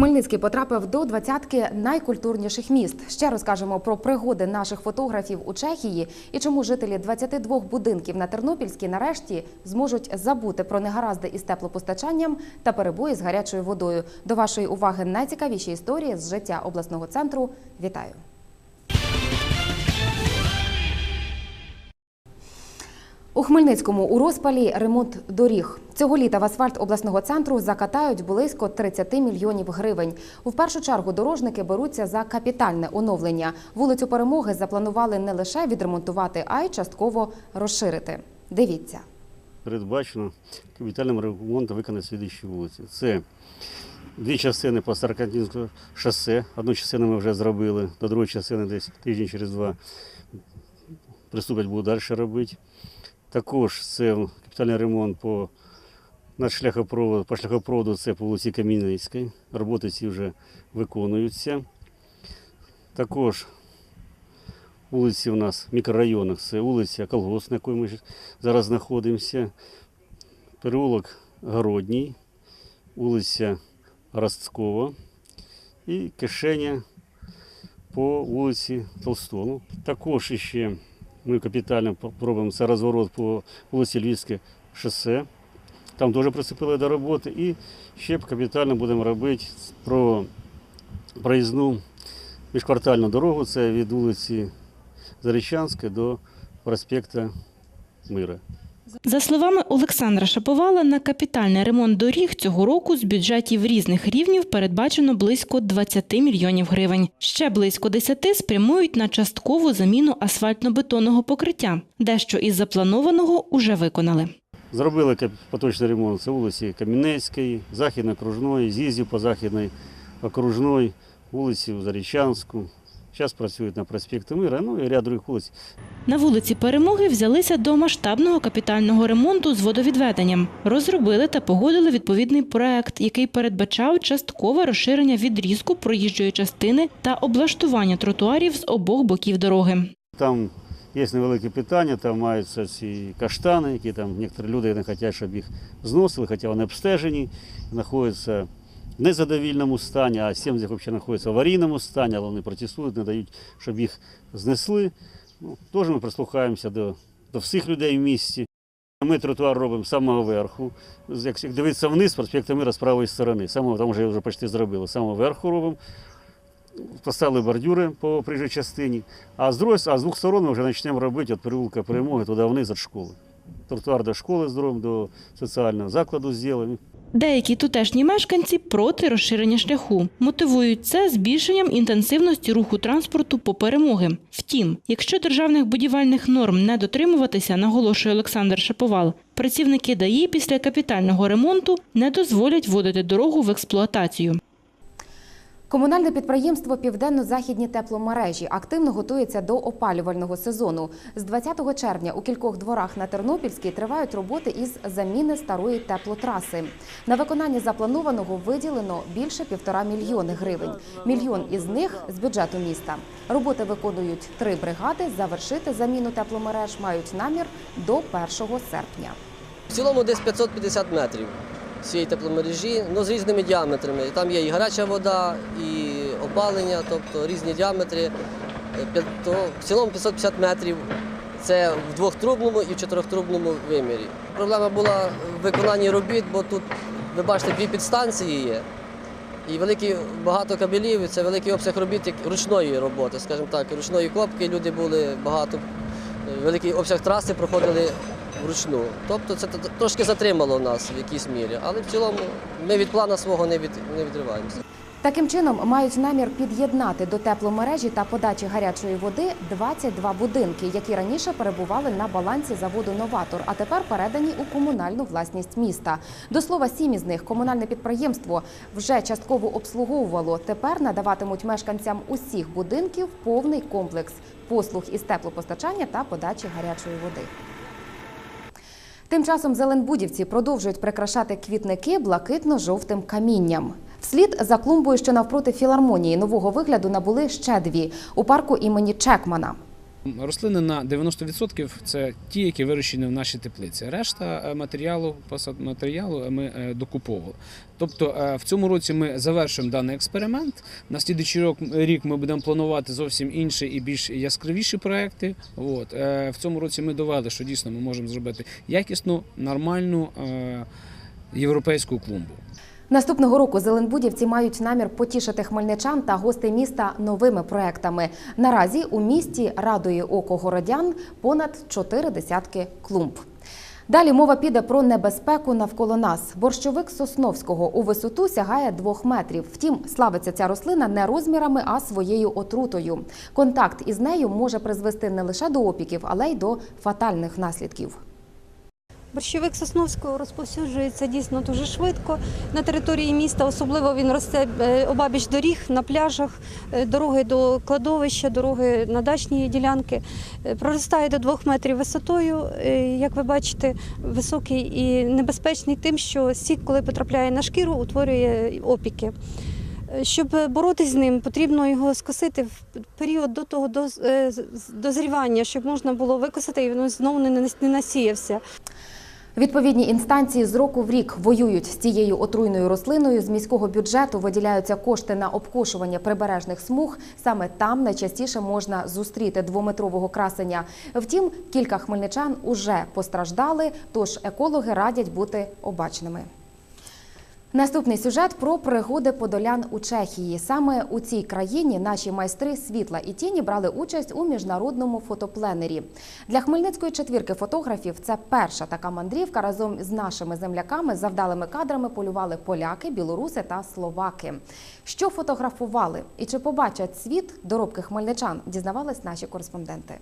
Хмельницький потрапив до двадцятки найкультурніших міст. Ще розкажемо про пригоди наших фотографів у Чехії і чому жителі 22 будинків на Тернопільській нарешті зможуть забути про негаразди із теплопостачанням та перебої з гарячою водою. До вашої уваги найцікавіші історії з життя обласного центру. Вітаю! У Хмельницькому у розпалі ремонт доріг. Цього літа в асфальт обласного центру закатають близько 30 мільйонів гривень. У першу чергу дорожники беруться за капітальне оновлення. Вулицю Перемоги запланували не лише відремонтувати, а й частково розширити. Дивіться. передбачено капітальним ремонтом виконати слідчі вулиці. Це дві частини по Старокатінському шосе. Одну частину ми вже зробили, до другої частини десь тиждень через два приступять будуть далі робити. Також це капітальний ремонт по над шляхопроводу, по шляхопроводу це по вулиці Кам'янецькій. Роботи ці вже виконуються. Також вулиці у нас в мікрорайонах. Це вулиця Колгосна, на якій ми зараз знаходимося. Переулок Городній, вулиця Росткова і кишеня по вулиці Толстого. Також ще ми капітально пробуємо це розворот по вулиці Львівське шосе. Там теж приступили до роботи. І ще капітально будемо робити про проїзну міжквартальну дорогу. Це від вулиці Зарічанської до проспекту Мира. За словами Олександра Шаповала, на капітальний ремонт доріг цього року з бюджетів різних рівнів передбачено близько 20 мільйонів гривень. Ще близько 10 спрямують на часткову заміну асфальтно-бетонного покриття. Дещо із запланованого уже виконали. Зробили поточний ремонт. Це вулиці Кам'янецької, Західної окружної, з'їздів по Західної окружної, вулиці Зарічанську. Зараз працюють на проспекті Мира, ну і ряд других вулиць. На вулиці Перемоги взялися до масштабного капітального ремонту з водовідведенням. Розробили та погодили відповідний проект, який передбачав часткове розширення відрізку проїжджої частини та облаштування тротуарів з обох боків дороги. Там є невеликі питання, там маються ці каштани, які там некоторі люди не хочуть, щоб їх зносили, хоча вони обстежені, знаходяться незадовільному стані, а сім з них взагалі знаходяться в аварійному стані, але вони протестують, не дають, щоб їх знесли. Ну, теж ми прислухаємося до, до всіх людей в місті. Ми тротуар робимо з самого верху. Як дивитися вниз, проспект Мира з правої сторони. Самого, там вже, вже почти зробили. З самого верху робимо. Поставили бордюри по проїжджій частині. А з, другої, а з двох сторон ми вже почнемо робити від переулка перемоги туди вниз від школи. Тротуар до школи зробимо, до соціального закладу зробимо. Деякі тутешні мешканці проти розширення шляху. Мотивують це збільшенням інтенсивності руху транспорту по перемоги. Втім, якщо державних будівельних норм не дотримуватися, наголошує Олександр Шаповал, працівники ДАІ після капітального ремонту не дозволять вводити дорогу в експлуатацію. Комунальне підприємство Південно-Західні тепломережі активно готується до опалювального сезону. З 20 червня у кількох дворах на Тернопільській тривають роботи із заміни старої теплотраси. На виконання запланованого виділено більше півтора мільйони гривень. Мільйон із них з бюджету міста. Роботи виконують три бригади. Завершити заміну тепломереж мають намір до 1 серпня. В цілому десь 550 метрів цієї тепломережі, ну з різними діаметрами. Там є і гаряча вода, і опалення, тобто різні діаметри. Е, В цілому 550 метрів це в двохтрубному і в чотирьохтрубному вимірі. Проблема була в виконанні робіт, бо тут, ви бачите, дві підстанції є. І великі багато кабелів, це великий обсяг робіт ручної роботи, скажімо так, ручної копки. Люди були багато, е, великий обсяг траси проходили вручну. Тобто це трошки затримало нас в якійсь мірі, але в цілому ми від плану свого не, від, не відриваємося. Таким чином мають намір під'єднати до тепломережі та подачі гарячої води 22 будинки, які раніше перебували на балансі заводу Новатор, а тепер передані у комунальну власність міста. До слова, сім із них комунальне підприємство вже частково обслуговувало. Тепер надаватимуть мешканцям усіх будинків повний комплекс послуг із теплопостачання та подачі гарячої води. Тим часом зеленбудівці продовжують прикрашати квітники блакитно-жовтим камінням. Вслід за клумбою, що навпроти філармонії нового вигляду набули ще дві у парку імені Чекмана. Рослини на 90% це ті, які вирощені в нашій теплиці. Решта е, матеріалу, посад матеріалу ми е, докуповували. Тобто е, в цьому році ми завершуємо даний експеримент. На слідуючий рік ми будемо планувати зовсім інші і більш яскравіші проекти. От. Е, В цьому році ми довели, що дійсно ми можемо зробити якісну, нормальну е, європейську клумбу. Наступного року зеленбудівці мають намір потішити хмельничан та гостей міста новими проектами. Наразі у місті радує око городян понад чотири десятки клумб. Далі мова піде про небезпеку навколо нас. Борщовик Сосновського у висоту сягає двох метрів. Втім, славиться ця рослина не розмірами, а своєю отрутою. Контакт із нею може призвести не лише до опіків, але й до фатальних наслідків. Борщовик Сосновського розповсюджується дійсно дуже швидко на території міста. Особливо він росте е, обабіч доріг на пляжах, е, дороги до кладовища, дороги на дачні ділянки. Е, Проростає до двох метрів висотою. Як ви бачите, високий і небезпечний тим, що сік, коли потрапляє на шкіру, утворює опіки. Щоб боротись з ним, потрібно його скосити в період до того дозрівання, щоб можна було викосити і він знову не насіявся. Відповідні інстанції з року в рік воюють з цією отруйною рослиною. З міського бюджету виділяються кошти на обкошування прибережних смуг. Саме там найчастіше можна зустріти двометрового красення. Втім, кілька хмельничан уже постраждали, тож екологи радять бути обачними. Наступний сюжет про пригоди подолян у Чехії. Саме у цій країні наші майстри світла і тіні брали участь у міжнародному фотопленері. Для хмельницької четвірки фотографів це перша така мандрівка. Разом з нашими земляками за вдалими кадрами полювали поляки, білоруси та словаки. Що фотографували і чи побачать світ доробки хмельничан, дізнавались наші кореспонденти.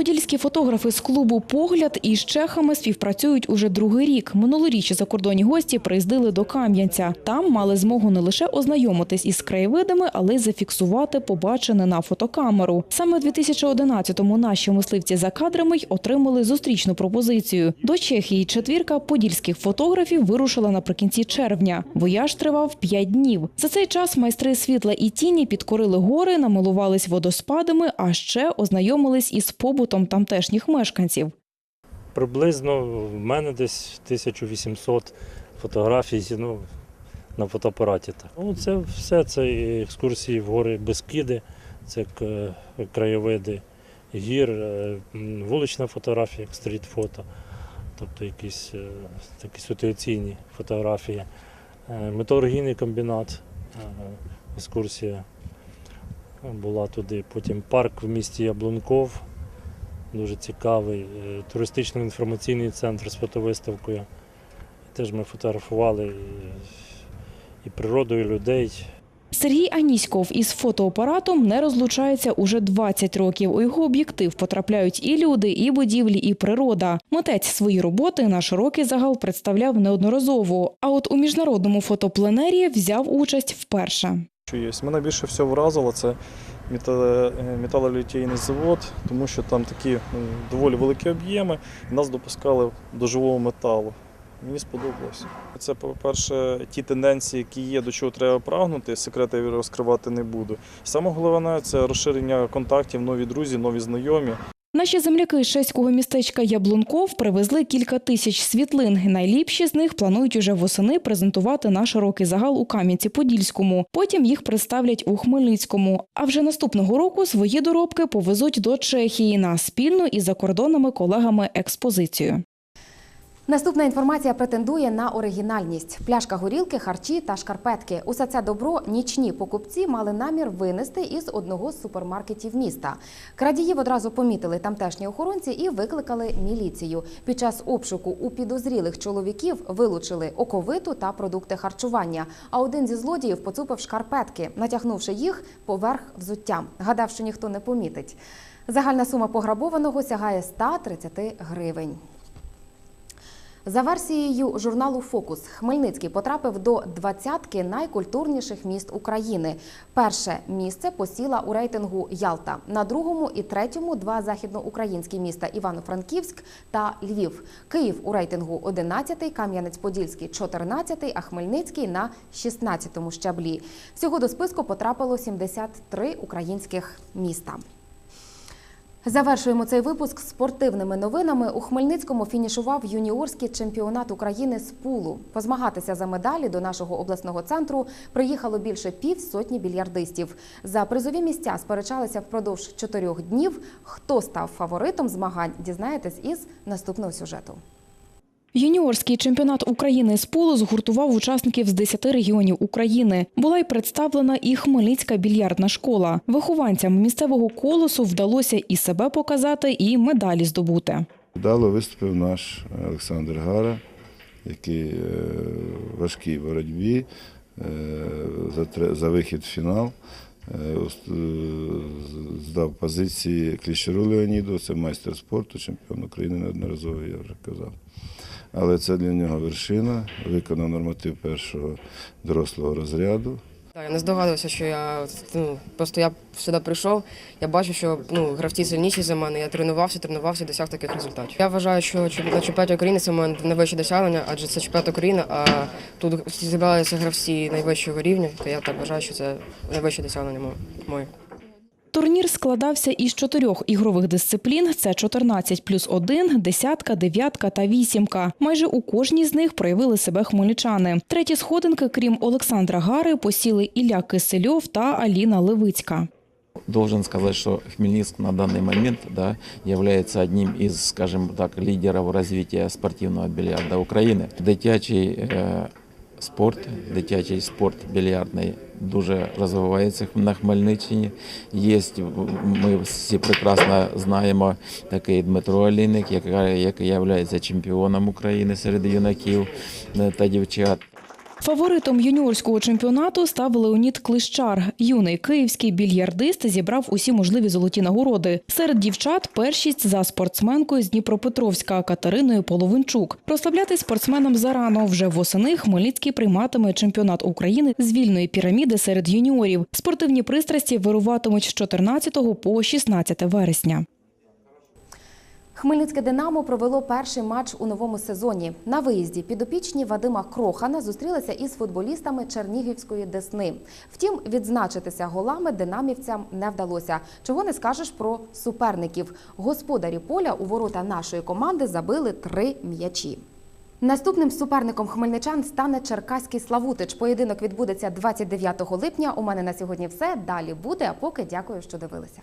Подільські фотографи з клубу Погляд із чехами співпрацюють уже другий рік. Минулоріч закордонні гості приїздили до Кам'янця. Там мали змогу не лише ознайомитись із краєвидами, але й зафіксувати побачене на фотокамеру. Саме в 2011-му наші мисливці за кадрами й отримали зустрічну пропозицію. До Чехії четвірка подільських фотографів вирушила наприкінці червня. Вояж тривав п'ять днів. За цей час майстри світла і тіні підкорили гори, намилувались водоспадами, а ще ознайомились із побутом тамтешніх мешканців. Приблизно в мене десь 1800 фотографій ну, на фотоапараті. Ну, це все це і екскурсії в гори Бескиди, це краєвиди гір, е, вулична фотографія, як стріт-фото, тобто якісь е, такі ситуаційні фотографії. Е, Металургійний комбінат, екскурсія була туди. Потім парк в місті Яблунков, дуже цікавий. е, Туристично-інформаційний центр з фотовиставкою. Теж ми фотографували і, і природу, і людей. Сергій Аніськов із фотоапаратом не розлучається уже 20 років. У його об'єктив потрапляють і люди, і будівлі, і природа. Митець свої роботи на широкий загал представляв неодноразово. А от у міжнародному фотопленері взяв участь вперше. що є. Мене більше всього вразило це е, завод, тому що там такі доволі великі об'єми, і нас допускали до живого металу. Мені сподобалося. Це, по-перше, ті тенденції, які є, до чого треба прагнути, секрети розкривати не буду. Саме головне це розширення контактів, нові друзі, нові знайомі. Наші земляки з чеського містечка Яблунков привезли кілька тисяч світлин. Найліпші з них планують уже восени презентувати на широкий загал у Кам'янці-Подільському. Потім їх представлять у Хмельницькому. А вже наступного року свої доробки повезуть до Чехії на спільну із закордонними колегами експозицію. Наступна інформація претендує на оригінальність: пляшка горілки, харчі та шкарпетки. Усе це добро нічні покупці мали намір винести із одного з супермаркетів міста. Крадіїв одразу помітили тамтешні охоронці і викликали міліцію. Під час обшуку у підозрілих чоловіків вилучили оковиту та продукти харчування. А один зі злодіїв поцупив шкарпетки, натягнувши їх поверх взуття. Гадав, що ніхто не помітить. Загальна сума пограбованого сягає 130 гривень. За версією журналу Фокус, Хмельницький потрапив до двадцятки найкультурніших міст України. Перше місце посіла у рейтингу Ялта. На другому і третьому два західноукраїнські міста Івано-Франківськ та Львів. Київ у рейтингу 11, Кам'янець-Подільський 14, а Хмельницький на 16-му щаблі. Всього до списку потрапило 73 українських міста. Завершуємо цей випуск спортивними новинами. У Хмельницькому фінішував юніорський чемпіонат України з пулу. Позмагатися за медалі до нашого обласного центру приїхало більше півсотні більярдистів. За призові місця сперечалися впродовж чотирьох днів. Хто став фаворитом змагань, дізнаєтесь із наступного сюжету. Юніорський чемпіонат України з пулу згуртував учасників з 10 регіонів України. Була й представлена і Хмельницька більярдна школа. Вихованцям місцевого колосу вдалося і себе показати, і медалі здобути. Вдало виступив наш Олександр Гара, який е, в важкій боротьбі е, за, вихід в фінал е, здав позиції Кліщеру Леоніду, це майстер спорту, чемпіон України неодноразово, я вже казав. Але це для нього вершина, виконав норматив першого дорослого розряду. Я не здогадувався, що я ну, просто я сюди прийшов. Я бачу, що ну, гравці сильніші за мене. Я тренувався, тренувався досяг таких результатів. Я вважаю, що на чемпіонаті України це мене найвище досягнення, адже це чемпіонат України, а тут зібралися гравці найвищого рівня. То я так вважаю, що це найвище досягнення мо- моє. Турнір складався із чотирьох ігрових дисциплін: це 14 плюс 1, десятка, дев'ятка та вісімка. Майже у кожній з них проявили себе хмельничани. Треті сходинки, крім Олександра Гари, посіли Ілля Кисельов та Аліна Левицька. Должен сказать, что Хмельницк на данный момент да, является одним из, скажем так, лидеров развития спортивного бильярда України. Дитячий е, спорт, дитячий спорт більярдний дуже розвивається на Хмельниччині. Є, ми всі прекрасно знаємо такий Дмитро Олійник, який, є чемпіоном України серед юнаків е, та дівчат. Фаворитом юніорського чемпіонату став Леонід Клищар. Юний київський більярдист зібрав усі можливі золоті нагороди. Серед дівчат першість за спортсменкою з Дніпропетровська Катериною Половинчук. Прославляти спортсменам зарано. Вже восени Хмельницький прийматиме чемпіонат України з вільної піраміди серед юніорів. Спортивні пристрасті вируватимуть з 14 по 16 вересня. Хмельницьке Динамо провело перший матч у новому сезоні. На виїзді підопічні Вадима Крохана зустрілися із футболістами Чернігівської Десни. Втім, відзначитися голами динамівцям не вдалося. Чого не скажеш про суперників. Господарі поля у ворота нашої команди забили три м'ячі. Наступним суперником хмельничан стане Черкаський Славутич. Поєдинок відбудеться 29 липня. У мене на сьогодні все. Далі буде. А поки дякую, що дивилися.